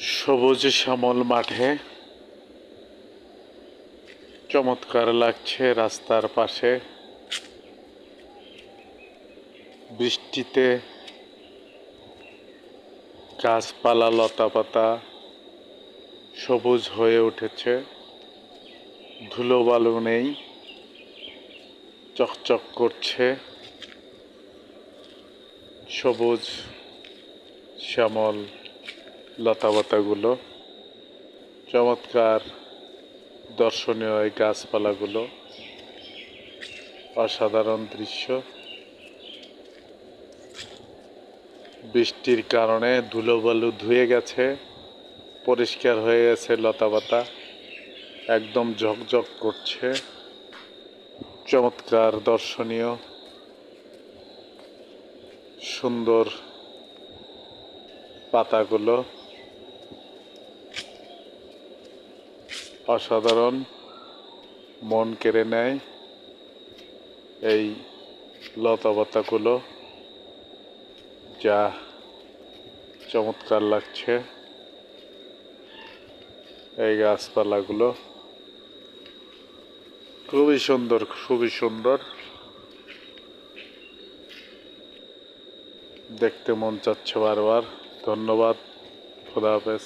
সবুজ শ্যামল মাঠে চমৎকার লাগছে রাস্তার পাশে। বৃষ্টিতে গাছপালা, লতাপাতা সবুজ হয়ে উঠেছে। ধুলো বালু নেই, চকচক করছে। সবুজ, শ্যামল লতাপাতাগুলো চমৎকার দর্শনীয় এই গাছপালাগুলো, অসাধারণ দৃশ্য। বৃষ্টির কারণে ধুলোবালু ধুয়ে গেছে, পরিষ্কার হয়ে গেছে লতাপাতা, একদম ঝকঝক করছে। চমৎকার দর্শনীয়, সুন্দর পাতাগুলো। অসাধারণ, মন কেড়ে নেয় এই লতাপাতাগুলো যা চমৎকার লাগছে। এই গাছপালাগুলো খুবই সুন্দর খুবই সুন্দর। দেখতে মন চাচ্ছে বারবার। ধন্যবাদ। খোদা হাফেজ।